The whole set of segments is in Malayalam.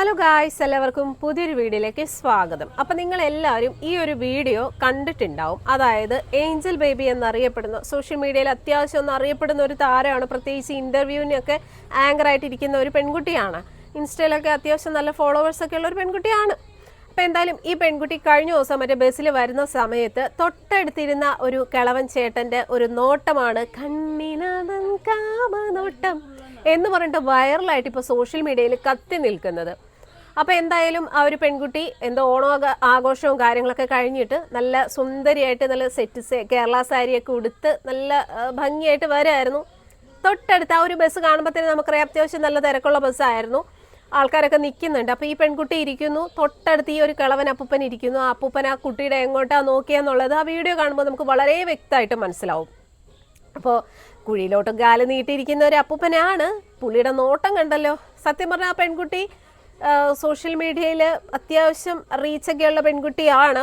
ഹലോ ഗായ്സ് എല്ലാവർക്കും പുതിയൊരു വീഡിയോയിലേക്ക് സ്വാഗതം. അപ്പം നിങ്ങൾ എല്ലാവരും ഈ ഒരു വീഡിയോ കണ്ടിട്ടുണ്ടാവും. അതായത് ഏഞ്ചൽ ബേബി എന്നറിയപ്പെടുന്ന സോഷ്യൽ മീഡിയയിൽ അത്യാവശ്യം ഒന്ന് അറിയപ്പെടുന്ന ഒരു താരമാണ്. പ്രത്യേകിച്ച് ഇന്റർവ്യൂവിനൊക്കെ ആങ്കറായിട്ടിരിക്കുന്ന ഒരു പെൺകുട്ടിയാണ്. ഇൻസ്റ്റയിലൊക്കെ അത്യാവശ്യം നല്ല ഫോളോവേഴ്സ് ഒക്കെ ഉള്ള ഒരു പെൺകുട്ടിയാണ്. അപ്പം എന്തായാലും ഈ പെൺകുട്ടി കഴിഞ്ഞ ദിവസം മറ്റേ ബസ്സിൽ വരുന്ന സമയത്ത് തൊട്ടടുത്തിരുന്ന ഒരു കിളവൻ ചേട്ടന്റെ ഒരു നോട്ടമാണ് കണ്ണിനവൻ കാമനോട്ടം എന്ന് പറഞ്ഞിട്ട് വൈറലായിട്ട് ഇപ്പോൾ സോഷ്യൽ മീഡിയയിൽ കത്തി നിൽക്കുന്നത്. അപ്പോൾ എന്തായാലും ആ ഒരു പെൺകുട്ടി എന്തോ ഓണോ ആഘോഷവും കാര്യങ്ങളൊക്കെ കഴിഞ്ഞിട്ട് നല്ല സുന്ദരിയായിട്ട് നല്ല സെറ്റ് കേരള സാരിയൊക്കെ ഉടുത്ത് നല്ല ഭംഗിയായിട്ട് വരായിരുന്നു. തൊട്ടടുത്ത് ആ ഒരു ബസ് കാണുമ്പോൾ നമുക്കറിയാം അത്യാവശ്യം നല്ല തിരക്കുള്ള ബസ്സായിരുന്നു ആൾക്കാരൊക്കെ നിൽക്കുന്നുണ്ട് അപ്പോൾ ഈ പെൺകുട്ടി ഇരിക്കുന്നു. തൊട്ടടുത്ത് ഈ ഒരു കിളവൻ അപ്പൂപ്പൻ ഇരിക്കുന്നു. ആ അപ്പൂപ്പൻ ആ കുട്ടിയുടെ എങ്ങോട്ടാ നോക്കിയെന്നുള്ളത് ആ വീഡിയോ കാണുമ്പോൾ നമുക്ക് വളരെ വ്യക്തമായിട്ട് മനസ്സിലാവും. അപ്പോൾ കുഴിയിലോട്ട് കാൽ നീട്ടിയിരിക്കുന്ന ഒരു അപ്പൂപ്പനാണ്. പുള്ളിയുടെ നോട്ടം കണ്ടല്ലോ. സത്യം പറഞ്ഞാൽ ആ പെൺകുട്ടി സോഷ്യൽ മീഡിയയിൽ അത്യാവശ്യം റീച്ചൊക്കെയുള്ള പെൺകുട്ടിയാണ്.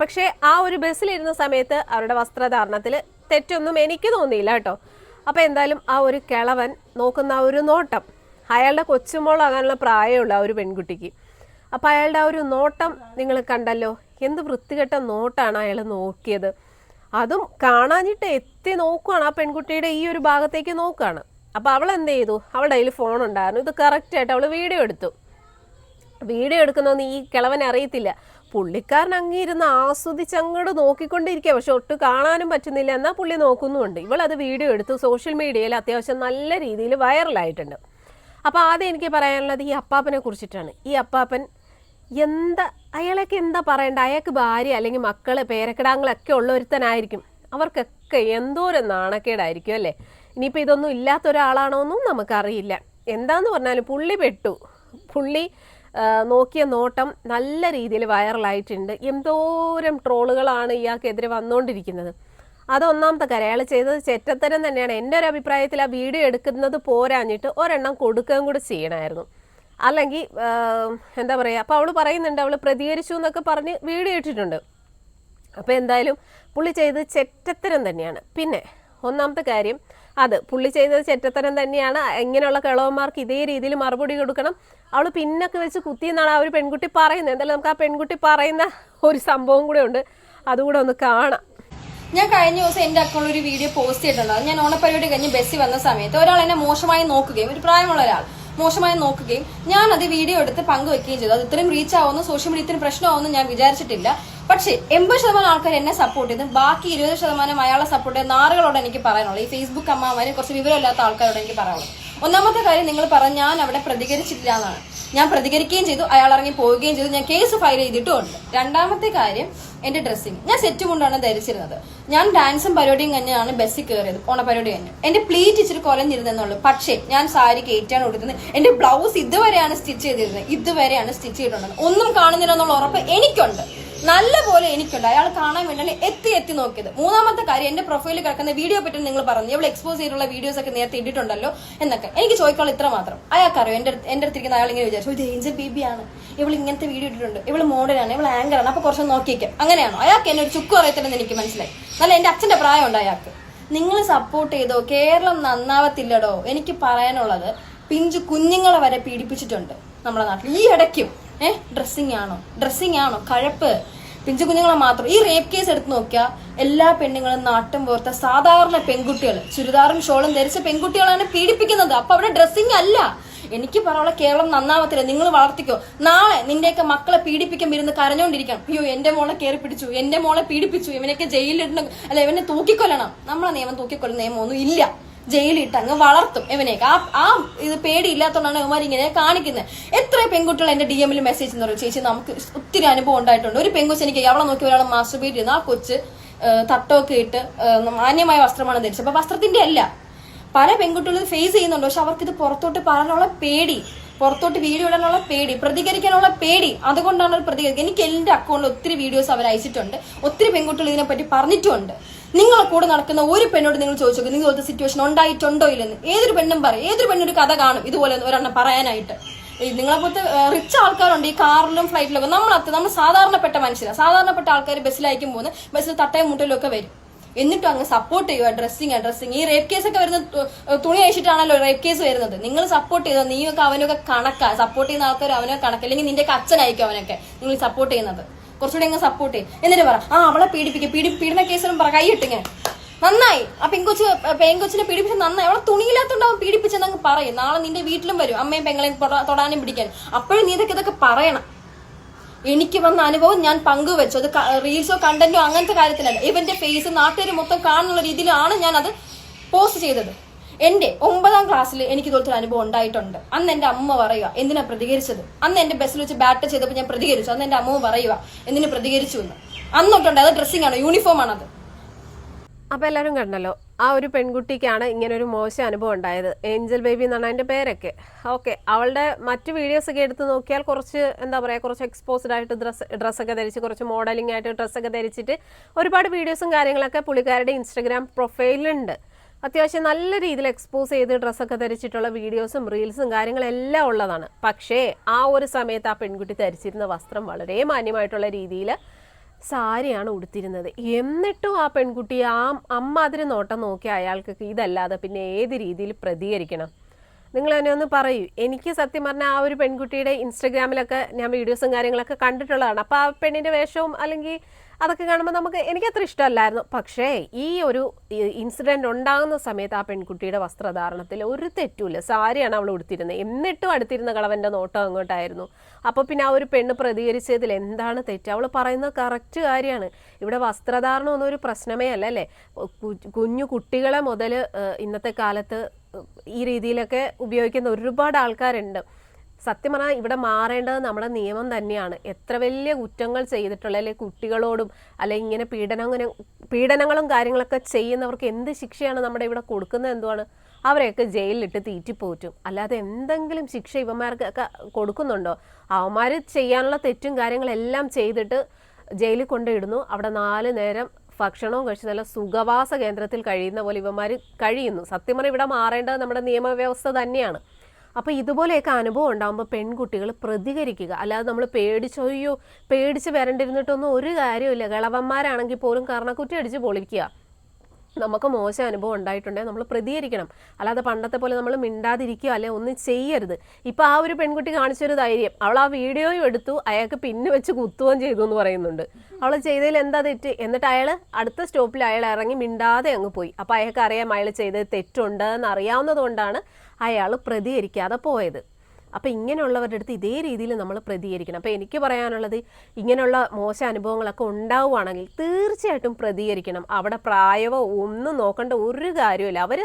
പക്ഷേ ആ ഒരു ബസ്സിലിരുന്ന സമയത്ത് അവരുടെ വസ്ത്രധാരണത്തിൽ തെറ്റൊന്നും എനിക്ക് തോന്നിയില്ല കേട്ടോ. അപ്പോൾ എന്തായാലും ആ ഒരു കിളവൻ നോക്കുന്ന ആ ഒരു നോട്ടം അയാളുടെ കൊച്ചുമോളാകാനുള്ള പ്രായമുള്ള ആ ഒരു പെൺകുട്ടിക്ക്. അപ്പോൾ അയാളുടെ ആ ഒരു നോട്ടം നിങ്ങൾ കണ്ടല്ലോ എന്ത് വൃത്തികെട്ട നോട്ടാണ് അയാൾ നോക്കിയത്. അതും കാണാഞ്ഞിട്ട് എത്തി നോക്കുകയാണ് ആ പെൺകുട്ടിയുടെ ഈ ഒരു ഭാഗത്തേക്ക് നോക്കുകയാണ് അപ്പോൾ അവൾ എന്ത് ചെയ്തു? അവളുടെ കയ്യിൽ ഫോൺ ഉണ്ടായിരുന്നു. ഇത് കറക്റ്റായിട്ട് അവൾ വീഡിയോ എടുത്തു. വീഡിയോ എടുക്കുന്നൊന്നും ഈ കിളവൻ അറിയത്തില്ല. പുള്ളിക്കാരൻ അങ്ങിരുന്ന് ആസ്വദിച്ച് അങ്ങോട്ട് നോക്കിക്കൊണ്ടിരിക്കുക. പക്ഷെ ഒട്ട് കാണാനും പറ്റുന്നില്ല. എന്നാൽ പുള്ളി നോക്കുന്നുമുണ്ട് അത് വീഡിയോ എടുത്ത് സോഷ്യൽ മീഡിയയിൽ അത്യാവശ്യം നല്ല രീതിയിൽ വൈറലായിട്ടുണ്ട്. അപ്പോൾ ആദ്യം എനിക്ക് പറയാനുള്ളത് ഈ അപ്പാപ്പനെ കുറിച്ചിട്ടാണ്. ഈ അപ്പാപ്പൻ എന്താ അയാളൊക്കെ എന്താ പറയണ്ട? അയാൾക്ക് ഭാര്യ അല്ലെങ്കിൽ മക്കൾ പേരക്കിടാങ്ങളൊക്കെ ഉള്ള ഒരുത്തനായിരിക്കും. അവർക്കൊക്കെ എന്തോരം നാണക്കേടായിരിക്കും അല്ലേ? ഇനിയിപ്പോൾ ഇതൊന്നും ഇല്ലാത്ത ഒരാളാണോ എന്നും നമുക്കറിയില്ല. എന്താന്ന് പറഞ്ഞാലും പുള്ളി പെട്ടു. പുള്ളി നോക്കിയ നോട്ടം നല്ല രീതിയിൽ വൈറലായിട്ടുണ്ട്. എന്തോരം ട്രോളുകളാണ് ഇയാൾക്കെതിരെ വന്നുകൊണ്ടിരിക്കുന്നത് അതൊന്നാമത്തെ കാര്യം അയാൾ ചെയ്തത് ചെറ്റത്തരം തന്നെയാണ്. എന്റെ ഒരു അഭിപ്രായത്തിൽ ആ വീഡിയോ എടുക്കുന്നത് പോരാഞ്ഞിട്ട് ഒരെണ്ണം കൊടുക്കുകയും കൂടി ചെയ്യണമായിരുന്നു. അല്ലെങ്കിൽ എന്താ പറയുക അപ്പോൾ അവൾ പറയുന്നുണ്ട് അവൾ പ്രതികരിച്ചു എന്നൊക്കെ പറഞ്ഞ് വീഡിയോ ഇട്ടിട്ടുണ്ട്. അപ്പോൾ എന്തായാലും പുള്ളി ചെയ്ത് ചെറ്റത്തരം തന്നെയാണ്. പിന്നെ ഒന്നാമത്തെ കാര്യം അത് പുള്ളി ചെയ്തത് ചെറ്റത്തരം തന്നെയാണ്. ഇങ്ങനെയുള്ള കിളവന്മാർക്ക് ഇതേ രീതിയിൽ മറുപടി കൊടുക്കണം. അവൾ പിന്നൊക്കെ വെച്ച് കുത്തിയെന്നാണ് ആ ഒരു പെൺകുട്ടി പറയുന്നത്. എന്തായാലും നമുക്ക് ആ പെൺകുട്ടി പറയുന്ന ഒരു സംഭവം കൂടെ ഉണ്ട്. അതുകൂടെ ഒന്ന് കാണാം. ഞാൻ കഴിഞ്ഞ ദിവസം എന്റെ അക്കൗണ്ടിൽ ഒരു വീഡിയോ പോസ്റ്റ് ചെയ്തിട്ടുണ്ട് ഞാൻ ഓണപ്പരിപാടി കഴിഞ്ഞ് ബസ്സിൽ വന്ന സമയത്ത് ഒരാൾ എന്നെ മോശമായി നോക്കുകയും ഒരു പ്രായമുള്ള ഒരാൾ മോശമായി നോക്കുകയും ഞാൻ അത് വീഡിയോ എടുത്ത് പങ്കുവെക്കുകയും ചെയ്തു. അത് ഇത്രയും റീച്ച് ആവുമെന്ന് സോഷ്യൽ മീഡിയ ഇത്രയും പ്രശ്നമാവുമെന്ന് ഞാൻ വിചാരിച്ചിട്ടില്ല. പക്ഷേ എൺപത് ശതമാനം ആൾക്കാർ എന്നെ സപ്പോർട്ട് ചെയ്ത്. ബാക്കി ഇരുപത് ശതമാനം അയാളെ സപ്പോർട്ട് ചെയ്ത് നാറുകളോട് എനിക്ക് പറയാനുള്ളൂ. ഈ ഫേസ്ബുക്ക് അമ്മമാരും കുറച്ച് വിവരമില്ലാത്ത ആൾക്കാരോട് എനിക്ക് പറയാനുള്ളൂ. ഒന്നാമത്തെ കാര്യം നിങ്ങൾ പറഞ്ഞ ഞാൻ അവിടെ പ്രതികരിച്ചിട്ടില്ല എന്നാണ്. ഞാൻ പ്രതികരിക്കുകയും ചെയ്തു അയാൾ ഇറങ്ങി പോവുകയും ചെയ്തു. ഞാൻ കേസ് ഫയൽ ചെയ്തിട്ടുമുണ്ട് രണ്ടാമത്തെ കാര്യം എന്റെ ഡ്രസ്സിങ് ഞാൻ സെറ്റ് കൊണ്ടാണ് ധരിച്ചിരുന്നത്. ഞാൻ ഡാൻസും പരിപാടിയും കഴിഞ്ഞാണ് ബസ്സിൽ കയറിയത് ഓണപരിപാടി കഴിഞ്ഞു എന്റെ പ്ലീറ്റ് ഇച്ചിരി കൊലഞ്ഞിരുന്നെന്നുള്ളൂ പക്ഷേ ഞാൻ സാരി കയറ്റാണ് കൊടുക്കുന്നത് എന്റെ ബ്ലൗസ് ഇതുവരെയാണ് സ്റ്റിച്ച് ചെയ്തിരുന്നത്. ഇതുവരെയാണ് സ്റ്റിച്ച് ചെയ്തിട്ടുള്ളത്. ഒന്നും കാണുന്നില്ല എന്നുള്ള ഉറപ്പ് എനിക്കുണ്ട്. നല്ല പോലെ എനിക്കുണ്ട്. അയാൾ കാണാൻ വേണ്ടിയാണ് എത്തി എത്തി നോക്കിയത്. മൂന്നാമത്തെ കാര്യം എന്റെ പ്രൊഫൈലിൽ കിടക്കുന്ന വീഡിയോ പറ്റി നിങ്ങൾ പറഞ്ഞു. ഇവിടെ എക്സ്പോസ് ചെയ്തിട്ടുള്ള വീഡിയോസ് ഒക്കെ നേരത്തെ ഇട്ടിട്ടുണ്ടല്ലോ എന്നൊക്കെ. എനിക്ക് ചോദിക്കാനുള്ള ഇത്ര മാത്രം. അയാൾക്കറിയോ എന്റെ എന്റെ അടുത്തിരിക്കുന്ന അയാൾ ഇങ്ങനെ വിചാരിച്ചു ഇത് ഏഞ്ചൽ ബേബിയാണ് ഇവൾ ഇങ്ങനത്തെ വീഡിയോ ഇട്ടിട്ടുണ്ട്. ഇവൾ മോഡലാണ് ഇവൾ ആങ്കറാണ് അപ്പൊ കുറച്ച് നോക്കിയേക്കാം. അങ്ങനെയാണോ? അയാൾക്ക് എന്നെ ഒരു ചുക്ക് അറിയത്തില്ലെന്ന് എനിക്ക് മനസ്സിലായി. നല്ല എന്റെ അച്ഛന്റെ പ്രായമുണ്ട് അയാൾക്ക്. നിങ്ങൾ സപ്പോർട്ട് ചെയ്തോ? കേരളം നന്നാവത്തില്ലടോ? എനിക്ക് പറയാനുള്ളത് പിഞ്ചു കുഞ്ഞുങ്ങളെ വരെ പീഡിപ്പിച്ചിട്ടുണ്ട്. നമ്മുടെ നാട്ടിൽ ഈ ഇടയ്ക്കും. ഏഹ് ഡ്രസ്സിങ് ആണോ? ഡ്രസ്സിങ് ആണോ? കഴപ്പ്. പിഞ്ചു കുഞ്ഞുങ്ങളെ മാത്രം. ഈ റേപ്പ് കേസ് എടുത്ത് നോക്കിയാൽ എല്ലാ പെണ്ണുങ്ങളും നാട്ടും പോർത്ത സാധാരണ പെൺകുട്ടികൾ ചുരിദാറും ഷോളും ധരിച്ച പെൺകുട്ടികളാണ് പീഡിപ്പിക്കുന്നത്. അപ്പൊ അവിടെ ഡ്രസ്സിങ് അല്ല. എനിക്ക് പറയാനുള്ള കേരളം നന്നാവത്തില്ല. നിങ്ങൾ വളർത്തിക്കോ. നാളെ നിന്റെയൊക്കെ മക്കളെ പീഡിപ്പിക്കാൻ ഇരുന്ന് കരഞ്ഞോണ്ടിരിക്കണം. അയ്യോ എന്റെ മോളെ കയറി പിടിച്ചു. എന്റെ മോളെ പീഡിപ്പിച്ചു. ഇവനൊക്കെ ജയിലിലിടണം. അല്ല ഇവനെ തൂക്കിക്കൊല്ലണം. നമ്മളെ നിയമം തൂക്കിക്കൊല്ലുന്ന നിയമം ഒന്നും ഇല്ല. ജയിലിട്ട് അങ്ങ് വളർത്തും. ഇവനെയൊക്കെ. ആ ആ ഇത് പേടിയില്ലാത്തതുകൊണ്ടാണ് ഇവന്മാർ ഇങ്ങനെ കാണിക്കുന്നത് എത്ര പെൺകുട്ടികൾ എന്റെ ഡി എമ്മിൽ മെസ്സേജ് എന്ന് പറയും. ചേച്ചി നമുക്ക് ഒത്തിരി അനുഭവം ഉണ്ടായിട്ടുണ്ട്. ഒരു പെൺകൊച്ച് എനിക്ക് അവളെ നോക്കി ഒരാൾ മാസ്റ്റർബേറ്റ് ചെയ്യുന്നു. ആ കൊച്ച് തട്ടമൊക്കെ ഇട്ട് മാന്യമായ വസ്ത്രമാണ് ധരിച്ചത്. അപ്പൊ വസ്ത്രത്തിന്റെ അല്ല. പല പെൺകുട്ടികളും ഫേസ് ചെയ്യുന്നുണ്ട്. പക്ഷെ അവർക്ക് ഇത് പുറത്തോട്ട് പറയാനുള്ള പേടി. പുറത്തോട്ട് വീഡിയോ ഇടാനുള്ള പേടി. പ്രതികരിക്കാനുള്ള പേടി. അതുകൊണ്ടാണ് അവർ പ്രതികരിക്കുക എനിക്ക് എന്റെ അക്കൗണ്ടിൽ ഒത്തിരി വീഡിയോസ് അവർ അയച്ചിട്ടുണ്ട് ഒത്തിരി പെൺകുട്ടികൾ ഇതിനെപ്പറ്റി പറഞ്ഞിട്ടുമുണ്ട്. നിങ്ങളെ കൂടെ നടക്കുന്ന ഒരു പെണ്ണോട് നിങ്ങൾ ചോദിച്ചു നിങ്ങൾ ഇതുപോലത്തെ സിറ്റുവേഷൻ ഉണ്ടായിട്ടുണ്ടോ ഇല്ലെന്ന്? ഏതൊരു പെണ്ണും പറയും. ഏതൊരു പെണ്ണൊരു കഥ കാണും. ഇതുപോലെ ഒരെണ്ണം പറയാനായിട്ട്. നിങ്ങളെപ്പോലത്തെ റിച്ച് ആൾക്കാരുണ്ട് ഈ കാറിലും ഫ്ലൈറ്റിലും ഒക്കെ നമ്മളത്ത് നമ്മൾ സാധാരണപ്പെട്ട മനുഷ്യരാണ് സാധാരണപ്പെട്ട ആൾക്കാർ ബസ്സിലായിരിക്കും പോകുന്നത്. ബസ്സിൽ തട്ടയും മുട്ടലും ഒക്കെ വരും. എന്നിട്ടും അങ്ങ് സപ്പോർട്ട് ചെയ്യുക. ഡ്രസ്സിങ് ഡ്രസ്സിങ് ഈ റേപ്പ് കേസ് ഒക്കെ വരുന്ന തുണി അയച്ചിട്ടാണല്ലോ റേപ്പ് കേസ് വരുന്നത്. നിങ്ങൾ സപ്പോർട്ട് ചെയ്തോ നീയൊക്കെ അവനൊക്കെ കണക്കാ. സപ്പോർട്ട് ചെയ്യുന്ന ആൾക്കാർ അവനൊക്കെ കണക്ക്. അല്ലെങ്കിൽ നിന്റെ ഒക്കെ അച്ഛനായിരിക്കും അവനൊക്കെ. നിങ്ങൾ സപ്പോർട്ട് ചെയ്യുന്നത്. കുറച്ചുകൂടി അങ്ങ് സപ്പോർട്ട് ചെയ്യും. എന്നിട്ട് പറ ആ അവളെ പീഡിപ്പിക്കുക പീഡി പീഡന കേസിലും പറ കൈയിട്ടിങ്ങനെ നന്നായി. ആ പെങ്കൊച്ച് പെങ്കൊച്ചിനെ പീഡിപ്പിച്ച് നന്നായി. അവളെ തുണിയില്ലാത്തോണ്ട് അവൻ പീഡിപ്പിച്ചെന്ന് അങ്ങ് പറയും. നാളെ നിന്റെ വീട്ടിലും വരും അമ്മയും പെങ്ങളെയും തൊടാനും പിടിക്കാനും അപ്പോഴും നീ ഇതൊക്കെ ഇതൊക്കെ പറയണം. എനിക്ക് വന്ന അനുഭവം ഞാൻ പങ്കുവെച്ചു. അത് റീൽസോ കണ്ടന്റോ അങ്ങനത്തെ കാര്യത്തിലല്ല. ഇവന്റെ ഫേസ് നാട്ടുകാർ മൊത്തം കാണുന്ന രീതിയിലാണ് ഞാൻ അത് പോസ്റ്റ് ചെയ്തത്. എന്റെ ഒമ്പതാം ക്ലാസ്സിൽ എനിക്ക് ഇതുപോലത്തെ ഒരു അനുഭവം ഉണ്ടായിട്ടുണ്ട്. അന്ന് എന്റെ അമ്മ പറയുക എന്തിനാ പ്രതികരിച്ചത്? അന്ന് എന്റെ ബസ്സിൽ വെച്ച് ബാറ്റ് ചെയ്തപ്പോൾ ഞാൻ പ്രതികരിച്ചു. അന്ന് എന്റെ അമ്മ പറയുക എന്തിനു പ്രതികരിച്ചു എന്ന്? അന്നൊട്ടുണ്ട് അത് ഡ്രസ്സിംഗ് ആണ് യൂണിഫോം ആണത്. അപ്പോൾ എല്ലാവരും കണ്ടല്ലോ ആ ഒരു പെൺകുട്ടിക്കാണ് ഇങ്ങനെ ഒരു മോശം അനുഭവം ഉണ്ടായത്. ഏഞ്ചൽ ബേബി എന്നാണ് അതിന്റെ പേരൊക്കെ. ഓക്കെ അവളുടെ മറ്റ് വീഡിയോസ് ഒക്കെ എടുത്ത് നോക്കിയാൽ കുറച്ച് എന്താ പറയുക കുറച്ച് എക്സ്പോസ്ഡ് ആയിട്ട് ഡ്രസ്സ് ഡ്രസ്സൊക്കെ ധരിച്ച് കുറച്ച് മോഡലിംഗ് ആയിട്ട് ഡ്രസ്സൊക്കെ ധരിച്ചിട്ട് ഒരുപാട് വീഡിയോസും കാര്യങ്ങളൊക്കെ പുള്ളിക്കാരുടെ ഇൻസ്റ്റഗ്രാം പ്രൊഫൈലിലുണ്ട് അത്യാവശ്യം നല്ല രീതിയിൽ എക്സ്പോസ് ചെയ്ത് ഡ്രസ്സൊക്കെ ധരിച്ചിട്ടുള്ള വീഡിയോസും റീൽസും കാര്യങ്ങളെല്ലാം ഉള്ളതാണ്. പക്ഷേ ആ ഒരു സമയത്ത് ആ പെൺകുട്ടി ധരിച്ചിരുന്ന വസ്ത്രം വളരെ മാന്യമായിട്ടുള്ള രീതിയിൽ സാരിയാണ് ഉടുത്തിരുന്നത്. എന്നിട്ടും ആ പെൺകുട്ടി ആ അമ്മാതിരി നോട്ടം നോക്കി അയാൾക്ക് ഇതല്ലാതെ പിന്നെ ഏത് രീതിയിൽ പ്രതികരിക്കണം? നിങ്ങൾ എന്നെ ഒന്ന് പറയൂ. എനിക്ക് സത്യം പറഞ്ഞാൽ ആ ഒരു പെൺകുട്ടിയുടെ ഇൻസ്റ്റഗ്രാമിലൊക്കെ ഞാൻ വീഡിയോസും കാര്യങ്ങളൊക്കെ കണ്ടിട്ടുള്ളതാണ്. അപ്പോൾ ആ പെണ്ണിന്റെ വേഷവും അല്ലെങ്കിൽ അതൊക്കെ കാണുമ്പോൾ നമുക്ക് എനിക്കത്ര ഇഷ്ടമല്ലായിരുന്നു. പക്ഷേ ഈ ഒരു ഇൻസിഡന്റ് ഉണ്ടാകുന്ന സമയത്ത് ആ പെൺകുട്ടിയുടെ വസ്ത്രധാരണത്തിൽ ഒരു തെറ്റുമില്ല. സാരിയാണ് അവൾ ഉടുത്തിരുന്നത്. എന്നിട്ടും അടുത്തിരുന്ന കളവന്റെ നോട്ടം അങ്ങോട്ടായിരുന്നു. അപ്പോൾ പിന്നെ ആ ഒരു പെണ്ണ് പ്രതികരിച്ചതിൽ എന്താണ് തെറ്റ്? അവൾ പറയുന്നത് കറക്റ്റ് കാര്യമാണ്. ഇവിടെ വസ്ത്രധാരണം ഒന്നും ഒരു പ്രശ്നമേ അല്ല അല്ലേ? കുഞ്ഞു കുട്ടികളെ മുതൽ ഇന്നത്തെ കാലത്ത് ഈ രീതിയിലൊക്കെ ഉപയോഗിക്കുന്ന ഒരുപാട് ആൾക്കാരുണ്ട്. സത്യം പറഞ്ഞാൽ ഇവിടെ മാറേണ്ടത് നമ്മുടെ നിയമം തന്നെയാണ്. എത്ര വലിയ കുറ്റങ്ങൾ ചെയ്തിട്ടുള്ള അല്ലെങ്കിൽ കുട്ടികളോടും അല്ലെങ്കിൽ ഇങ്ങനെ പീഡനം പീഡനങ്ങളും കാര്യങ്ങളൊക്കെ ചെയ്യുന്നവർക്ക് എന്ത് ശിക്ഷയാണ് നമ്മുടെ ഇവിടെ കൊടുക്കുന്നത് എന്തുവാണ്? അവരെയൊക്കെ ജയിലിലിട്ട് തീറ്റിപ്പോറ്റും. അല്ലാതെ എന്തെങ്കിലും ശിക്ഷ ഇവന്മാർക്കൊക്കെ കൊടുക്കുന്നുണ്ടോ? അവന്മാർ ചെയ്യാനുള്ള തെറ്റും കാര്യങ്ങളെല്ലാം ചെയ്തിട്ട് ജയിലിൽ കൊണ്ടിടുന്നു അവിടെ നാല് നേരം ഭക്ഷണവും കഴിച്ച് നല്ല സുഖവാസ കേന്ദ്രത്തിൽ കഴിയുന്ന പോലെ ഇവന്മാർ കഴിയുന്നു. സത്യം പറഞ്ഞാൽ ഇവിടെ മാറേണ്ടത് നമ്മുടെ നിയമവ്യവസ്ഥ തന്നെയാണ്. അപ്പോൾ ഇതുപോലെയൊക്കെ അനുഭവം ഉണ്ടാകുമ്പോൾ പെൺകുട്ടികൾ പ്രതികരിക്കുക. അല്ലാതെ നമ്മൾ പേടിച്ചോ അയ്യോ പേടിച്ച് വരണ്ടിരുന്നിട്ടൊന്നും ഒരു കാര്യമില്ല കിളവന്മാരാണെങ്കിൽ പോലും കർണക്കുറ്റി അടിച്ച് പൊളിക്കുക. നമുക്ക് മോശം അനുഭവം ഉണ്ടായിട്ടുണ്ടെങ്കിൽ നമ്മൾ പ്രതികരിക്കണം. അല്ലാതെ പണ്ടത്തെ പോലെ നമ്മൾ മിണ്ടാതിരിക്കുക അല്ലെ ഒന്നും ചെയ്യരുത്. ഇപ്പം ആ ഒരു പെൺകുട്ടി കാണിച്ചൊരു ധൈര്യം. അവൾ ആ വീഡിയോയും എടുത്തു അയാൾക്ക് പിന്നെ വെച്ച് കുത്തുകയും ചെയ്തു എന്ന് പറയുന്നുണ്ട്. അവൾ ചെയ്തതിൽ എന്താ തെറ്റ്? എന്നിട്ട് അയാൾ അടുത്ത സ്റ്റോപ്പിൽ അയാൾ ഇറങ്ങി മിണ്ടാതെ അങ്ങ് പോയി. അപ്പം അയാൾക്ക് അറിയാം അയാൾ ചെയ്തത് തെറ്റുണ്ട് എന്ന് അയാൾ പ്രതികരിക്കാതെ പോയത്. അപ്പം ഇങ്ങനെയുള്ളവരുടെ അടുത്ത് ഇതേ രീതിയിൽ നമ്മൾ പ്രതികരിക്കണം. അപ്പോൾ എനിക്ക് പറയാനുള്ളത് ഇങ്ങനെയുള്ള മോശം അനുഭവങ്ങളൊക്കെ ഉണ്ടാവുകയാണെങ്കിൽ തീർച്ചയായിട്ടും പ്രതികരിക്കണം. അവിടെ പ്രായമോ ഒന്നും നോക്കേണ്ട ഒരു കാര്യമില്ല അവർ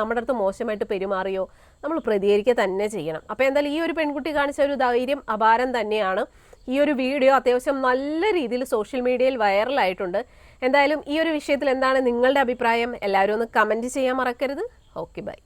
നമ്മുടെ അടുത്ത് മോശമായിട്ട് പെരുമാറിയോ നമ്മൾ പ്രതികരിക്കുക തന്നെ ചെയ്യണം. അപ്പോൾ എന്തായാലും ഈ ഒരു പെൺകുട്ടി കാണിച്ച ഒരു ധൈര്യം അപാരം തന്നെയാണ്. ഈ ഒരു വീഡിയോ അത്യാവശ്യം നല്ല രീതിയിൽ സോഷ്യൽ മീഡിയയിൽ വൈറലായിട്ടുണ്ട്. എന്തായാലും ഈ ഒരു വിഷയത്തിൽ എന്താണ് നിങ്ങളുടെ അഭിപ്രായം? എല്ലാവരും ഒന്ന് കമന്റ് ചെയ്യാൻ മറക്കരുത്. Okay bye.